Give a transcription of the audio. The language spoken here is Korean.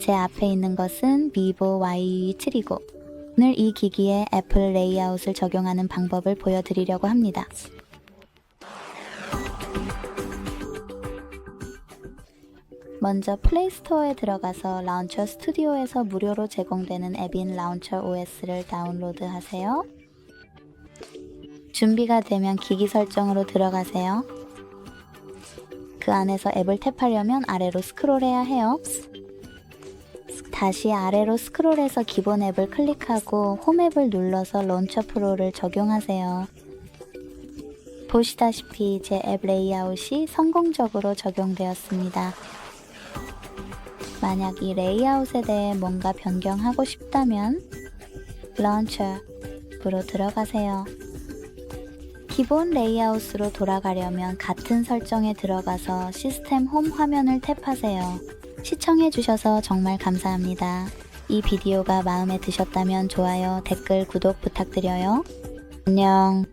제 앞에 있는 것은 vivo Y7이고 오늘 이 기기에 애플 레이아웃을 적용하는 방법을 보여드리려고 합니다. 먼저 플레이스토어에 들어가서 라운처 스튜디오에서 무료로 제공되는 앱인 라운처 OS를 다운로드 하세요. 준비가 되면 기기 설정으로 들어가세요. 그 안에서 앱을 탭하려면 아래로 스크롤해야 해요. 다시 아래로 스크롤해서 기본 앱을 클릭하고 홈 앱을 눌러서 론처 프로를 적용하세요. 보시다시피 제 앱 레이아웃이 성공적으로 적용되었습니다. 만약 이 레이아웃에 대해 뭔가 변경하고 싶다면 런처로 들어가세요. 기본 레이아웃으로 돌아가려면 같은 설정에 들어가서 시스템 홈 화면을 탭하세요. 시청해주셔서 정말 감사합니다. 이 비디오가 마음에 드셨다면 좋아요, 댓글, 구독 부탁드려요. 안녕.